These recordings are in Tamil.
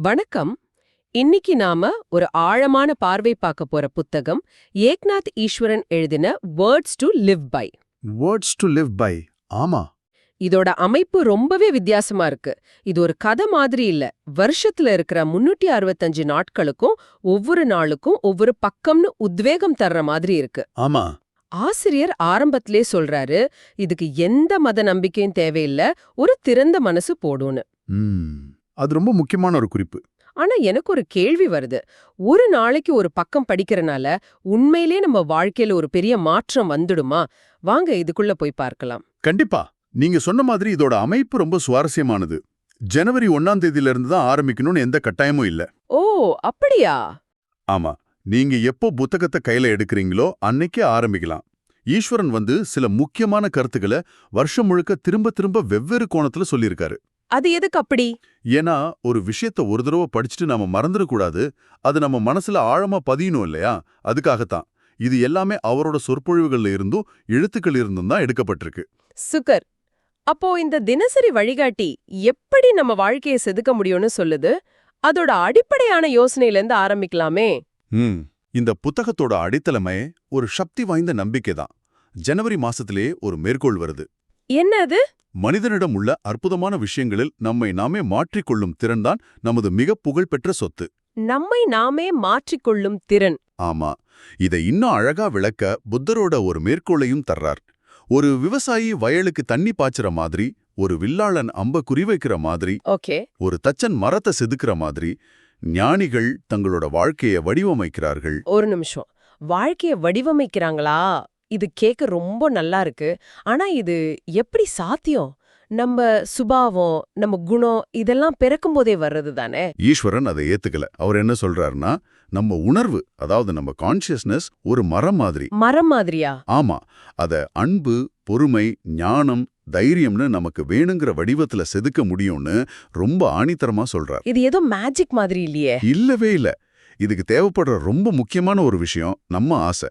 வணக்கம். இன்னைக்கு நாம ஒரு ஆழமான பார்வை பார்க்க போற புத்தகம் ஏக்நாத் ஈஸ்வரன் எழுதின words to live by words to live by ஆமா. இதோட அமைப்பு ரொம்பவே வித்தியாசமா இருக்கு. இது ஒரு கதை மாதிரி இல்ல. வருஷத்துல இருக்கிற முன்னூத்தி அறுபத்தஞ்சு நாட்களுக்கும் ஒவ்வொரு நாளுக்கும் ஒவ்வொரு பக்கம்னு உத்வேகம் தர்ற மாதிரி இருக்கு. ஆமா. ஆசிரியர் ஆரம்பத்திலே சொல்றாரு இதுக்கு எந்த மத நம்பிக்கையும் தேவையில்ல. ஒரு திறந்த மனசு போடும்னு. அது ரொம்ப முக்கியமான ஒரு குறிப்பு. ஆனா எனக்கு ஒரு கேள்வி வருது. ஒரு நாளைக்கு ஒரு பக்கம் படிக்கிறனால உண்மையிலே நம்ம வாழ்க்கையில ஒரு பெரிய மாற்றம் வந்துடுமா? வாங்க இதுக்குள்ள போய் பார்க்கலாம். கண்டிப்பா. நீங்க சொன்ன மாதிரி இதோட அமைப்பு ரொம்ப சுவாரஸ்யமானது. ஜனவரி ஒன்னாம் தேதியில இருந்து தான் ஆரம்பிக்கணும்னு எந்த கட்டாயமும் இல்ல. ஓ அப்படியா? ஆமா. நீங்க எப்போ புத்தகத்தை கையில எடுக்கிறீங்களோ அன்னைக்கே ஆரம்பிக்கலாம். ஈஸ்வரன் வந்து சில முக்கியமான கருத்துக்களை வருஷம் முழுக்க திரும்ப திரும்ப வெவ்வேறு கோணத்துல சொல்லியிருக்காரு. அது எதுக்கு அப்படி? ஏன்னா ஒரு விஷயத்த ஒரு தடவை படிச்சுட்டு நாம மறந்துடக்கூடாது. அது நம்ம மனசுல ஆழமா பதியணும் இல்லையா? அதுக்காகத்தான். இது எல்லாமே அவரோட சொற்பொழிவுகள்ல இருந்தும் எழுத்துக்கள் இருந்தும் தான் எடுக்கப்பட்டிருக்கு. சுகர் அப்போ இந்த தினசரி வழிகாட்டி எப்படி நம்ம வாழ்க்கையை செதுக்க முடியும்னு சொல்லுது? அதோட அடிப்படையான யோசனையில இருந்து ஆரம்பிக்கலாமே. ம். இந்த புத்தகத்தோட அடித்தளமே ஒரு சக்தி வாய்ந்த நம்பிக்கை தான் ஜனவரி மாசத்திலே ஒரு மேற்கோள் வருது. என்ன அது? மனிதனிடம் உள்ள அற்புதமான விஷயங்களில் நம்மை நாமே மாற்றிக்கொள்ளும் திறன்தான் நமது மிக புகழ்பெற்ற சொத்து. நம்மை நாமே மாற்றிக்கொள்ளும் திறன். ஆமா இதை இன்னும் அழகா விளக்க புத்தரோட ஒரு மேற்கோளையும் தர்றார். ஒரு விவசாயி வயலுக்கு தண்ணி பாய்ச்சுற மாதிரி ஒரு வில்லாளன் அம்ப குறிவைக்கிற மாதிரி ஓகே. ஒரு தச்சன் மரத்தை செதுக்குற மாதிரி ஞானிகள் தங்களோட வாழ்க்கையை வடிவமைக்கிறார்கள். ஒரு நிமிஷம். வாழ்க்கைய வடிவமைக்கிறாங்களா? இது கேட்க ரொம்ப நல்லா இருக்கு. ஆனா இது எப்படி சாத்தியம்? நம்ம சுபாவம் நம்ம குணம் இதெல்லாம் பிறக்கும் போதே வர்றது தானே? ஈஸ்வரன் அதை ஏத்துக்கல. அவர் என்ன சொல்றாருன்னா நம்ம உணர்வு அதாவது நம்ம கான்ஷியஸ்னஸ் ஒரு மரம் மாதிரி. மரம் மாதிரியா? ஆமா. அத அன்பு பொறுமை ஞானம் தைரியம்னு நமக்கு வேணுங்கிற வடிவத்துல செதுக்க முடியும்னு ரொம்ப ஆணித்தரமா சொல்றார். இது ஏதோ மேஜிக் மாதிரி இல்லையே. இல்லவே இல்ல. இதுக்கு தேவைப்படுற ரொம்ப முக்கியமான ஒரு விஷயம் நம்ம ஆசை.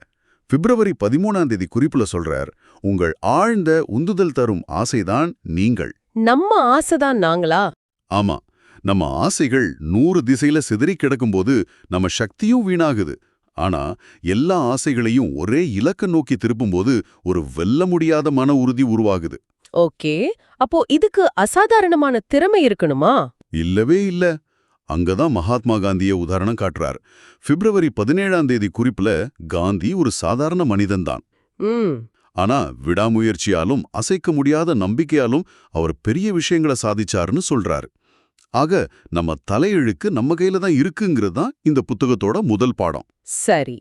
பிப்ரவரி பதிமூணாம் தேதி குறிப்புல சொல்றார் உங்கள் ஆழ்ந்த உந்துதல் தரும் ஆசைதான் நீங்கள். நம்ம ஆசைதான் நாங்களா? ஆமா நம்ம ஆசைகள் நூறு திசையில சிதறி கிடக்கும்போது நம்ம சக்தியும் வீணாகுது. ஆனா எல்லா ஆசைகளையும் ஒரே இலக்க நோக்கி திருப்பும்போது ஒரு வெல்ல முடியாத மன உறுதி உருவாகுது. ஓகே அப்போ இதுக்கு அசாதாரணமான திறமை இருக்கணுமா? இல்லவே இல்ல. அங்கதான் மகாத்மா காந்திய உதாரணம் காட்டுறார். பிப்ரவரி பதினேழாம் தேதி குறிப்புல காந்தி ஒரு சாதாரண மனிதன்தான். ம். ஆனா விடாமுயற்சியாலும் அசைக்க முடியாத நம்பிக்கையாலும் அவர் பெரிய விஷயங்களை சாதிச்சாருன்னு சொல்றாரு. ஆக நம்ம தலையெழுக்கு நம்ம கையில தான் இருக்குங்கிறது தான் இந்த புத்தகத்தோட முதல் பாடம். சரி.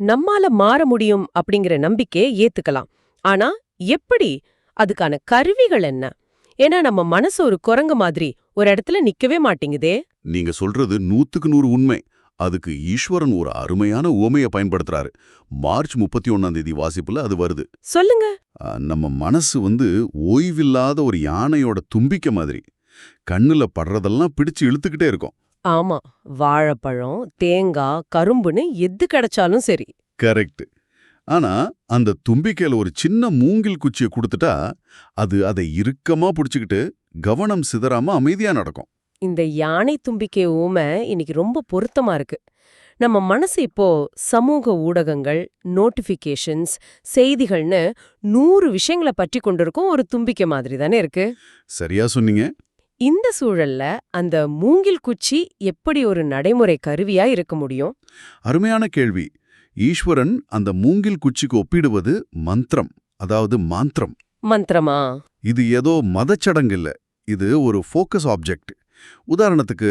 நம்மால மாற முடியும் அப்படிங்கிற நம்பிக்கையை ஏத்துக்கலாம். ஆனா எப்படி? அதுக்கான கருவிகள் என்ன? ஏன்னா நம்ம மனசு ஒரு குரங்கு மாதிரி ஒரு இடத்துல நிக்கவே மாட்டேங்குதே. நீங்க சொல்றது நூத்துக்கு நூறு உண்மை. அதுக்கு ஈஸ்வரன் ஒரு அருமையான உவமையை பயன்படுத்துறாரு. மார்ச் முப்பத்தி ஒன்னாம் தேதி வாசிப்புல அது வருது. சொல்லுங்க. நம்ம மனசு வந்து ஓய்வில்லாத ஒரு யானையோட தும்பிக்கை மாதிரி. கண்ணுல படுறதெல்லாம் பிடிச்சு இழுத்துக்கிட்டே இருக்கும். ஆமா. வாழைப்பழம் தேங்காய் கரும்புன்னு எது கிடைச்சாலும் சரி. கரெக்ட். ஆனா அந்த தும்பிக்கையில ஒரு சின்ன மூங்கில் குச்சியை கொடுத்துட்டா அது அதை இறுக்கமா பிடிச்சுக்கிட்டு கவனம் சிதறாம அமைதியா நடக்கும். இந்த யானை தும்பிக்கை ஊமை இன்னைக்கு ரொம்ப பொருத்தமா இருக்கு. நம்ம மனசு இப்போ சமூக ஊடகங்கள் நோட்டிஃபிகேஷன்ஸ் செய்திகள்னு நூறு விஷயங்களை பற்றி கொண்டிருக்கும் ஒரு தும்பிக்கை மாதிரி தானே இருக்கு? சரியா சொன்னீங்க. இந்த சூழல்ல அந்த மூங்கில் குச்சி எப்படி ஒரு நடைமுறை கருவியா இருக்க முடியும்? அருமையான கேள்வி. ஈஸ்வரன் அந்த மூங்கில் குச்சிக்கு ஒப்பிடுவது மந்திரம் அதாவது மாந்திரம். மந்திரமா? இது ஏதோ மதச்சடங்கு இல்ல இது ஒரு ஃபோக்கஸ் ஆப்ஜெக்ட் உதாரணத்துக்கு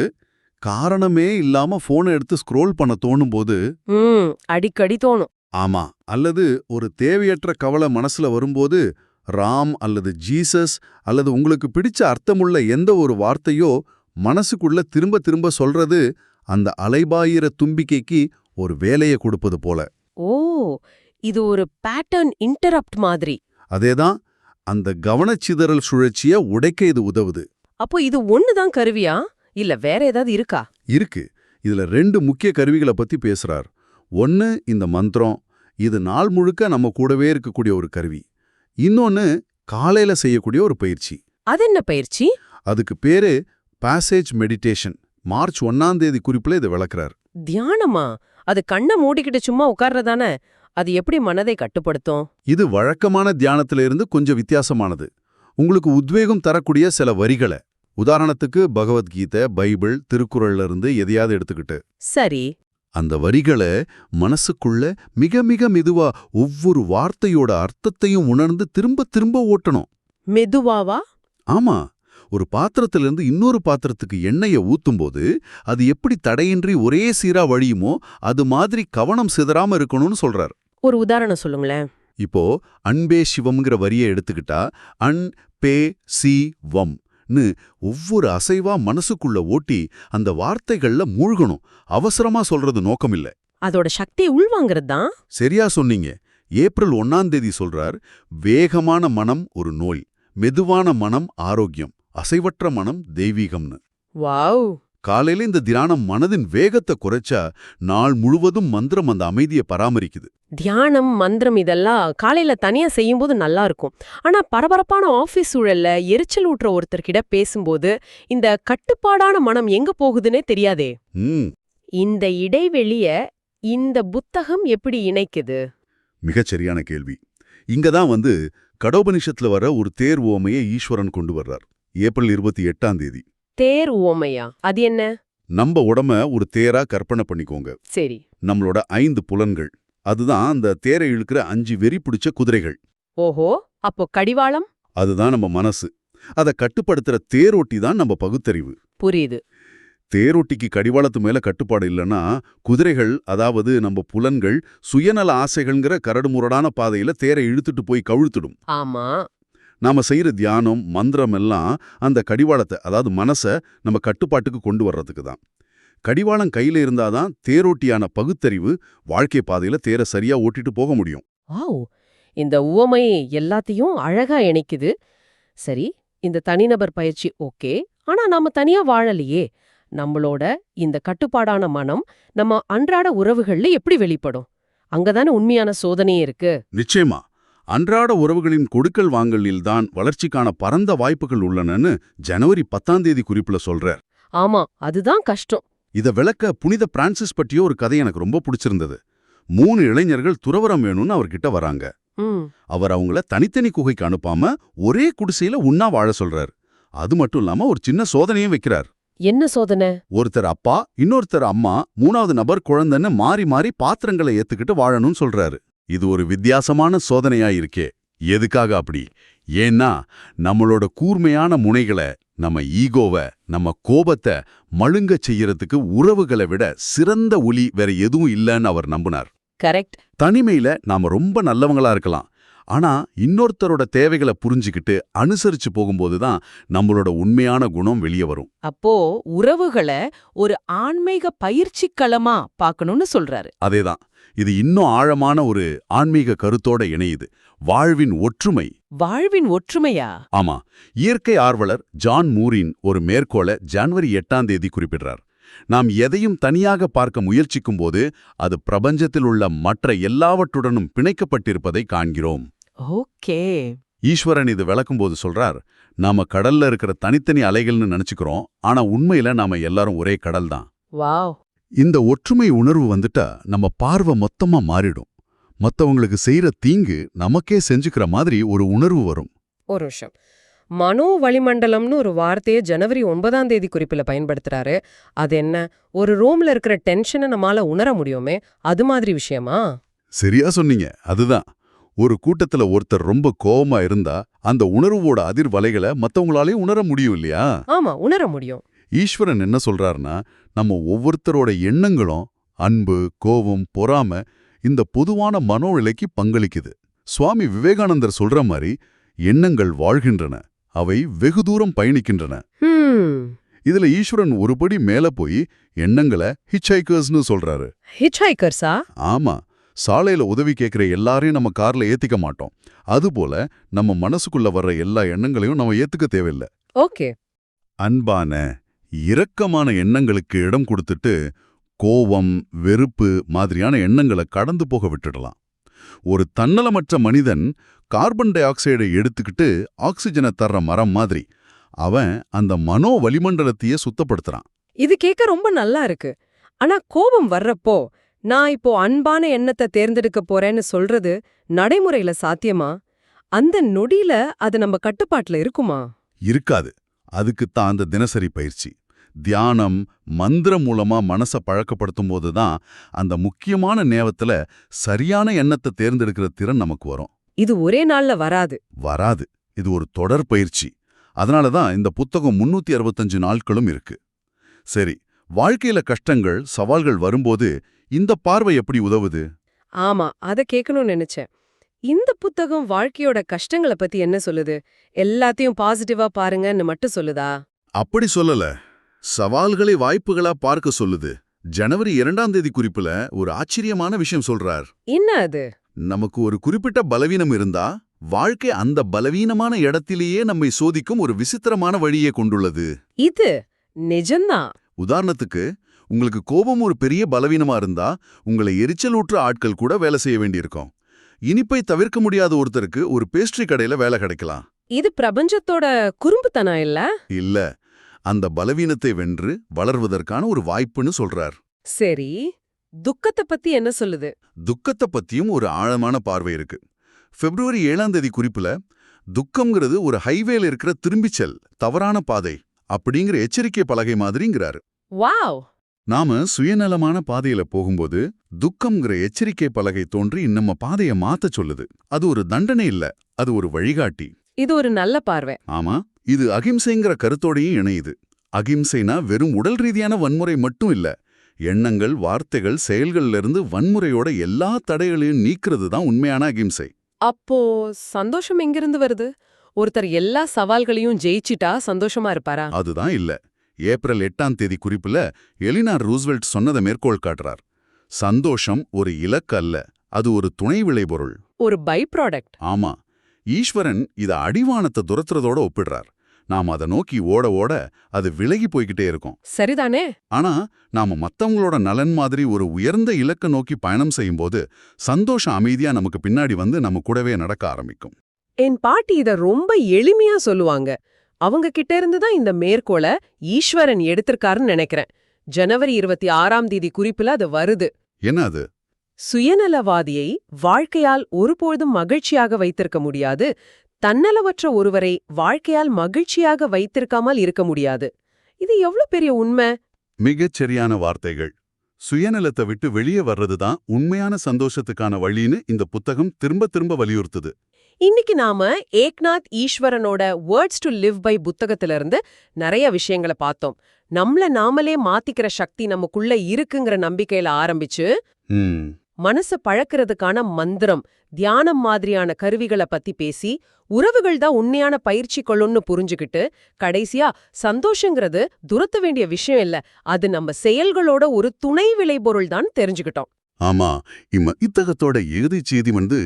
காரணமே இல்லாம போனை எடுத்து ஸ்க்ரோல் பண்ண தோணும்போது ம் அடிக்கடி தோணும். ஆமா அல்லது ஒரு தேவையற்ற கவலை மனசுல வரும்போது ராம் அல்லது ஜீசஸ் அல்லது உங்களுக்கு பிடிச்ச அர்த்தமுள்ள எந்த ஒரு வார்த்தையோ மனசுக்குள்ள திரும்ப திரும்ப சொல்றது அந்த அலைபாயிர தும்பிக்கைக்கு ஒரு வேலையை கொடுப்பது போல. ஓ இது ஒரு பேட்டர்ன் இன்டரப்ட் மாதிரி. அதேதான் அந்த கவனச்சிதறல் சுழற்சிய உடைக்க இது உதவுது. அப்போ இது ஒண்ணுதான் கருவியா? இல்ல வேற ஏதாவது இருக்கா? இருக்கு. இதுல ரெண்டு முக்கிய கருவிகளை பத்தி பேசுறார். ஒன்னு இந்த மந்திரம். இது நாள் முழுக்க நம்ம கூடவே இருக்கக்கூடிய ஒரு கருவி. இன்னொன்னு காலையில செய்யக்கூடிய ஒரு பயிற்சி. அது என்ன பயிற்சி? அதுக்கு பேரு பாசேஜ் மெடிடேஷன் மார்ச் ஒன்னாம் தேதி குறிப்புல இதை விளக்குறார். தியானமா? அது கண்ணை மூடிக்கிட்டு சும்மா உட்கார்றதானே? அது எப்படி மனதை கட்டுப்படுத்தும்? இது வழக்கமான தியானத்தில இருந்து கொஞ்சம் வித்தியாசமானது. உங்களுக்கு உத்வேகம் தரக்கூடிய சில வரிகளை. உதாரணத்துக்கு பகவத்கீதை பைபிள் திருக்குறள்ல இருந்து எதையாவது எடுத்துக்கிட்டு. சரி. அந்த வரிகளை மனசுக்குள்ள மிக மிக மெதுவா ஒவ்வொரு வார்த்தையோட அர்த்தத்தையும் உணர்ந்து திரும்ப திரும்ப ஓட்டணும். மெதுவாவா? ஆமா. ஒரு பாத்திரத்திலிருந்து இன்னொரு பாத்திரத்துக்கு எண்ணெயை ஊத்தும்போது அது எப்படி தடையின்றி ஒரே சீரா வழியுமோ அது மாதிரி கவனம் சிதறாம இருக்கணும்னு சொல்றார். ஒரு உதாரணம் சொல்லுங்களேன். இப்போ அன்பே சிவம்ங்கிற வரியை எடுத்துக்கிட்டா அன் பே சி வம் னு ஒவ்வொரு அசைவா மனசுக்குள்ள ஓட்டி அந்த வார்த்தைகள்ல மூழ்கணும். அவசரமா சொல்றது நோக்கமில்ல. அதோட சக்தியை உள்வாங்கிறது தான் சரியா சொன்னீங்க. ஏப்ரல் ஒன்னாம் தேதி சொல்றார் வேகமான மனம் ஒரு நோய் மெதுவான மனம் ஆரோக்கியம் அசைவற்ற மனம் தெய்வீகம்னு. வாவ்! காலையில இந்த தியானம் மனதின் வேகத்தை குறைச்சா நாள் முழுவதும் மந்திரம் அந்த அமைதியை பராமரிக்குது. தியானம் மந்திரம் இதெல்லாம் காலையில தனியா செய்யும்போது நல்லா இருக்கும். ஆனா பரபரப்பான ஆபீஸ் சூழல்ல எரிச்சல் ஊட்டுற ஒருத்தர்கிட்ட பேசும்போது இந்த கட்டுப்பாடான மனம் எங்க போகுதுன்னே தெரியாதே. இந்த இடைவெளிய இந்த புத்தகம் எப்படி இணைக்குது? மிகச் சரியான கேள்வி. இங்க தான் வந்து கடோபனிஷத்துல வர ஒரு தேர் ஓமையை ஈஸ்வரன் கொண்டு வர்றார். ஏப்ரல் இருபத்தி எட்டாம் தேதி. தேர் உவமையா அது என்ன? நம்ம உடம்ப ஒரு தேரா கற்பனை பண்ணிக்கோங்க. சரி. நம்மளோட ஐந்து புலன்கள். அதுதான் அந்த தேரை இழுக்கிற அஞ்சு வெறி பிடிச்ச குதிரைகள். ஓஹோ அப்போ கடிவாளம்? அதுதான் நம்ம மனசு. அதை கட்டுப்படுத்துற தேரோட்டி தான் நம்ம பகுத்தறிவு. புரியுது. தேரோட்டிக்கு கடிவாளத்து மேல கட்டுப்பாடு இல்லைன்னா குதிரைகள் அதாவது நம்ம புலன்கள் சுயநல ஆசைகள்ங்கிற கரடுமுரடான பாதையில தேரை இழுத்துட்டு போய் கவிழ்த்துடும். ஆமா. நாம செய்யற தியானம் மந்திரம் எல்லாம் அந்த கடிவாளத்தை அதாவது மனசை நம்ம கட்டுப்பாட்டுக்கு கொண்டு வர்றதுக்கு தான். கடிவாளம் கையில இருந்தாதான் தேரோட்டியான பகுத்தறிவு வாழ்க்கை பாதையில தேரை சரியா ஓட்டிட்டு போக முடியும். இந்த உவமை எல்லாத்தையும் அழகா இணைக்குது. சரி இந்த தனிநபர் பயிற்சி ஓகே ஆனா நாம தனியா வாழலையே. நம்மளோட இந்த கட்டுப்பாடான மனம் நம்ம அன்றாட உறவுகள்ல எப்படி வெளிப்படும்? அங்கதானே உண்மையான சோதனையே இருக்கு. நிச்சயமா. அன்றாட உறவுகளின் கொடுக்கல் வாங்கலில்தான் வளர்ச்சிக்கான பரந்த வாய்ப்புகள் உள்ளனன்னு ஜனவரி பத்தாம் தேதி குறிப்புல சொல்றார். ஆமா அதுதான் கஷ்டம். இத விளக்க புனித பிரான்சிஸ் பற்றிய ஒரு கதை எனக்கு ரொம்ப பிடிச்சிருந்தது. மூணு இளைஞர்கள் துறவரம் வேணும்னு அவர்கிட்ட வராங்க. அவர் அவங்கள தனித்தனி குகைக்கு அனுப்பாம ஒரே குடிசையில உண்ணா வாழ சொல்றார். அது மட்டும் இல்லாம ஒரு சின்ன சோதனையும் வைக்கிறார். என்ன சோதனை? ஒருத்தர் அப்பா இன்னொருத்தர் அம்மா மூணாவது நபர் குழந்தைன்னு மாறி மாறி பாத்திரங்களை ஏத்துக்கிட்டு வாழணும்னு சொல்றாரு. இது ஒரு வித்தியாசமான சோதனையா இருக்கே எதுக்காக அப்படி? ஏன்னா நம்மளோட கூர்மையான முனைகளை நம்ம ஈகோவை நம்ம கோபத்தை மழுங்கச் செய்யறதுக்கு உறவுகளை விட சிறந்த ஒலி வேற எதுவும் இல்லைன்னு அவர் நம்பினார். கரெக்ட். தனிமையில நாம ரொம்ப நல்லவங்களா இருக்கலாம். ஆனா இன்னொருத்தரோட தேவைகளை புரிஞ்சுக்கிட்டு அனுசரிச்சு போகும்போது தான் நம்மளோட உண்மையான குணம் வெளியே வரும். அப்போ உறவுகளை ஒரு ஆன்மீக பயிற்சி களமா பார்க்கணும்னு சொல்றாரு. அதேதான் இது இன்னும் ஆழமான ஒரு ஆன்மீக கருத்தோட இணையுது. வாழ்வின் ஒற்றுமை. வாழ்வின் ஒற்றுமையா? ஆமா. இயற்கை ஆர்வலர் ஜான் மூரின் ஒரு மேற்கோளை ஜனவரி எட்டாம் தேதி குறிப்பிடுறார். நாம் எதையும் தனியாக பார்க்க முயற்சிக்கும்போது அது பிரபஞ்சத்தில் உள்ள மற்ற எல்லாவற்றுடனும் பிணைக்கப்பட்டிருப்பதை காண்கிறோம். ஓகே. ஈஸ்வரன் இது விளக்கும்போது சொல்றார் நாம கடல்ல இருக்கிற தனித்தனி அலைகள்னு நினைச்சுக்கிறோம் ஆனா உண்மையில நாம எல்லாரும் ஒரே கடல் தான். வாவ். இந்த ஒற்றுமை உணர்வு வந்துட்டா நம்ம பார்வை மொத்தமா மாறிடும். மத்தவங்களுக்கு செய்யற தீங்கு நமக்கே செஞ்சுக்கிற மாதிரி ஒரு உணர்வு வரும். ஒரு நிமிஷம். மனோ வளிமண்டலம்னு ஒரு வார்த்தையை ஜனவரி ஒன்பதாம் தேதி குறிப்பில் பயன்படுத்துறாரு. அது என்ன? ஒரு ரூம்ல இருக்கிற டென்ஷனை நம்மால உணர முடியுமே? அது மாதிரி விஷயமா? சரியா சொன்னீங்க. அதுதான். ஒரு கூட்டத்துல ஒருத்தர் ரொம்ப கோவமா இருந்தா அந்த உணர்வோட அதிர்வலைகளை மத்தவங்களாலே உணர முடியும் இல்லையா? ஆமா உணர முடியும். ஈஸ்வரன் என்ன சொல்றாருன்னா நம்ம ஒவ்வொருத்தரோட எண்ணங்களும் அன்பு கோபம் பொறாம இந்த பொதுவான மனோநிலைக்கு பங்களிக்குது. சுவாமி விவேகானந்தர் சொல்ற மாதிரி எண்ணங்கள் வாழ்கின்றன அவை வெகு தூரம் பயணிக்கின்றன. இதுல ஈஸ்வரன் ஒருபடி மேல போய் எண்ணங்களை ஹிச்ஹைக்கர்ஸ்னு சொல்றாரு. ஹிச்ஹைக்கர்ஸா ஆமா. சாலையில உதவி கேட்கிற எல்லாரையும் நம்ம கார்ல ஏத்திக்க மாட்டோம். அதுபோல நம்ம மனசுக்குள்ள வர்ற எல்லா எண்ணங்களையும் நம்ம ஏத்துக்க தேவையில்லை. ஓகே. அன்பான இரக்கமான எண்ணங்களுக்கு இடம் கொடுத்துட்டு கோவம் வெறுப்பு மாதிரியான எண்ணங்களை கடந்து போக விட்டுடலாம். ஒரு தன்னலமற்ற மனிதன் கார்பன் டை ஆக்சைடை எடுத்துக்கிட்டு ஆக்சிஜனை தர்ற மரம் மாதிரி அவன் அந்த மனோ வளிமண்டலத்தையே சுத்தப்படுத்துறான். இது கேட்க ரொம்ப நல்லா இருக்கு. ஆனா கோபம் வர்றப்போ நான் இப்போ அன்பான எண்ணத்தை தேர்ந்தெடுக்க போறேன்னு சொல்றது நடைமுறையில சாத்தியமா? அந்த நொடியில அது நம்ம கட்டுப்பாட்டுல இருக்குமா? இருக்காது. அதுக்குத்தான் அந்த தினசரி பயிற்சி. தியானம் மந்திரம் மூலமா மனச பழக்கப்படுத்தும் போது தான் அந்த முக்கியமான நேரத்துல சரியான எண்ணத்தை தேர்ந்தெடுக்கிற திறன் நமக்கு வரும். இது ஒரே நாள்ல வராது. வராது. இது ஒரு தொடர் பயிற்சி. அதனால தான் இந்த புத்தகம் முன்னூத்தி அறுபத்தஞ்சு நாட்களும் இருக்கு. சரி வாழ்க்கையில கஷ்டங்கள் சவால்கள் வரும்போது இந்த பார்வை எப்படி உதவுது? ஆமா அத கேட்கணும்னு நினைச்சேன். இந்த புத்தகம் வாழ்க்கையோட கஷ்டங்களை பத்தி என்ன சொல்லுது? எல்லாத்தையும் பாசிட்டிவா பாருங்கன்னு மட்டும் சொல்லுதா? அப்படி சொல்லல. சவால்களை வாய்ப்புகளா பார்க்க சொல்லுது. ஜனவரி இரண்டாம் தேதி குறிப்புல ஒரு ஆச்சரியமான விஷயம் சொல்றார். என்ன அது? நமக்கு ஒரு குறிப்பிட்ட பலவீனம் இருந்தா வாழ்க்கை அந்த பலவீனமான இடத்திலேயே நம்மை சோதிக்கும் ஒரு விசித்திரமான வழியை கொண்டுள்ளது. இது நிஜம்தான். உதாரணத்துக்கு உங்களுக்கு கோபம் ஒரு பெரிய பலவீனமா இருந்தா உங்களை எரிச்சலூற்ற ஆட்கள் கூட வேலை செய்ய வேண்டியிருக்கும். இனிப்பை தவிர்க்க முடியாத ஒருத்தருக்கு ஒரு பேஸ்ட்ரி கடையில வேலை கிடைக்கலாம். இது பிரபஞ்சத்தோட குறும்புத்தனம் இல்ல? இல்ல. அந்த பலவீனத்தை வென்று வளர்வதற்கான ஒரு வாய்ப்புன்னு சொல்றார். சரி. துக்கத்தை பத்தி என்ன சொல்லுது? துக்கத்தை பத்தியும் ஒரு ஆழமான பார்வை இருக்கு. பிப்ரவரி ஏழாம் தேதி குறிப்புல துக்கம்ங்கிறது ஒரு ஹைவேல இருக்கிற திரும்பிச்சல் தவறான பாதை. அப்படிங்கிற எச்சரிக்கை பலகை மாதிரிங்கிறாரு. வாவ்! நாம சுயநலமான பாதையில போகும்போது துக்கம்ங்கிற எச்சரிக்கை பலகை தோன்றி நம்ம பாதைய மாத்த சொல்லுது. அது ஒரு தண்டனை இல்ல அது ஒரு வழிகாட்டி. இது ஒரு நல்ல பார்வை. ஆமா இது அகிம்சைங்கிற கருத்தோடையும் இணையுது. அகிம்சைனா வெறும் உடல் ரீதியான வன்முறை மட்டும் இல்ல எண்ணங்கள் வார்த்தைகள் செயல்கள்ல இருந்து வன்முறையோட எல்லா தடைகளையும் நீக்கிறது தான் உண்மையான அகிம்சை. அப்போ சந்தோஷம் எங்கிருந்து வருது? ஒருத்தர் எல்லா சவால்களையும் ஜெயிச்சிட்டா சந்தோஷமா இருப்பாரா? அதுதான் இல்ல. ஏப்ரல் எட்டாம் தேதி குறிப்புல எலினார் ரூஸ்வெல்ட் சொன்னதை மேற்கோள் காட்டுறார். சந்தோஷம் ஒரு இலக்கு அல்ல அது ஒரு துணை விளைபொருள். ஒரு பை ப்ராடக்ட். ஆமா. ஈஸ்வரன் இத அடிவானத்தை துரத்துறதோட ஒப்பிடுறார். நாம் அதை நோக்கி ஓட ஓட அது விலகி போய்கிட்டே இருக்கும். சரிதானே? ஆனா நாம மத்தவங்களோட நலன் மாதிரி ஒரு உயர்ந்த இலக்க நோக்கி பயணம் செய்யும்போது சந்தோஷம் அமைதியா நமக்கு பின்னாடி வந்து நம்ம கூடவே நடக்க ஆரம்பிக்கும். என் பாட்டி இத ரொம்ப எளிமையா சொல்லுவாங்க. அவங்க கிட்ட இருந்து தான் இந்த மேற்கோளை ஈஸ்வரன் எடுத்திருக்காருன்னு நினைக்கிறேன். ஜனவரி இருபத்தி ஆறாம் தேதி குறிப்புல அது வருது. என்ன அது? சுயநலவாதியை வாழ்க்கையால் ஒருபொழுதும் மகிழ்ச்சியாக வைத்திருக்க முடியாது. தன்னலவற்ற ஒருவரை வாழ்க்கையால் மகிழ்ச்சியாக வைத்திருக்காமல் இருக்க முடியாது. இது எவ்வளவு பெரிய உண்மை? மிகச் சரியான வார்த்தைகள். சுயநலத்தை விட்டு வெளியே வர்றதுதான் உண்மையான சந்தோஷத்துக்கான வழின்னு இந்த புத்தகம் திரும்ப திரும்ப வலியுறுத்துது. இன்னைக்கு நாம ஏக்நாத் ஈஸ்வரனோட வேர்ட்ஸ் டு லிவ் பை புத்தகத்துல இருந்து நிறைய விஷயங்களை பார்த்தோம். நம்மள நாமளே மாத்திக்கிற சக்தி நமக்குள்ள இருக்குங்கிற நம்பிக்கையில ஆரம்பிச்சு மனச பழக்கிறதுக்கான மந்திரம் தியானம் மாதிரியான கருவிகளை பத்தி பேசி உறவுகள் தான் உண்மையான பயிற்சி கொள்ளும்னு புரிஞ்சுக்கிட்டு கடைசியா சந்தோஷங்கிறது துரத்த வேண்டிய விஷயம் இல்ல. அது நம்ம செயல்களோட ஒரு துணை விளைபொருள் தான் தெரிஞ்சுக்கிட்டோம். ஆமா இம்ம இத்தகத்தோட இறுதிச் செய்தி வந்து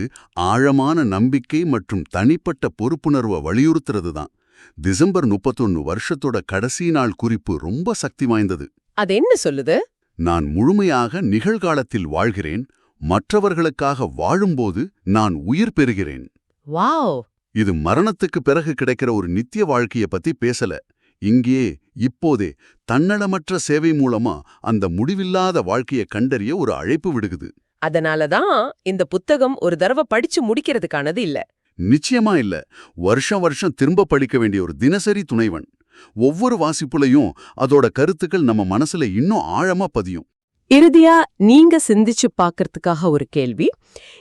ஆழமான நம்பிக்கை மற்றும் தனிப்பட்ட பொறுப்புணர்வை வலியுறுத்துறது தான். டிசம்பர் முப்பத்தொன்னு வருஷத்தோட கடைசி நாள் குறிப்பு ரொம்ப சக்தி வாய்ந்தது. அது என்ன சொல்லுது? நான் முழுமையாக நிகழ்காலத்தில் வாழ்கிறேன் மற்றவர்களுக்காக வாழும்போது நான் உயிர் பெறுகிறேன். வாவ்! இது மரணத்துக்கு பிறகு கிடைக்கிற ஒரு நித்திய வாழ்க்கைய பத்தி பேசல. இங்கே இப்போதே தன்னலமற்ற சேவை மூலமா அந்த முடிவில்லாத வாழ்க்கைய கண்டறிய ஒரு அழைப்பு விடுகுது. அதனால தான் இந்த புத்தகம் ஒரு தடவை படிச்சு முடிக்கிறதுக்கானது இல்ல. நிச்சயமா இல்ல. வருஷம் வருஷம் திரும்ப படிக்க வேண்டிய ஒரு தினசரி துணைவன். ஒவ்வொரு வாசிப்புலையும் அதோட கருத்துக்கள் நம்ம மனசுல இன்னும் ஆழமா பதியும். இறுதியா நீங்க சிந்திச்சு பார்க்கறதுக்காக ஒரு கேள்வி.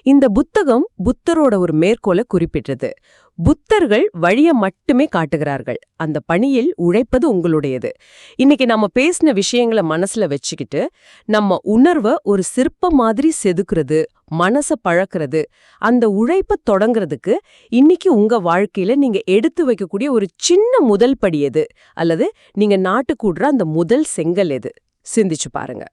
இந்த புத்தகம் புத்தரோட ஒரு மேற்கோளை குறிப்பிட்டது. புத்தர்கள் வழிய மட்டுமே காட்டுகிறார்கள். அந்த பணியில் உழைப்பது உங்களுடையது. இன்னைக்கு நம்ம பேசின விஷயங்களை மனசுல வச்சுக்கிட்டு நம்ம உணர்வை ஒரு சிற்ப மாதிரி செதுக்குறது மனச பழக்கிறது அந்த உழைப்ப தொடங்குறதுக்கு இன்னைக்கு உங்க வாழ்க்கையில நீங்க எடுத்து வைக்கக்கூடிய ஒரு சின்ன முதல் படி எது? அல்லது நீங்க நாட்டுக்கூடுற அந்த முதல் செங்கல் எது? சிந்திச்சு பாருங்க.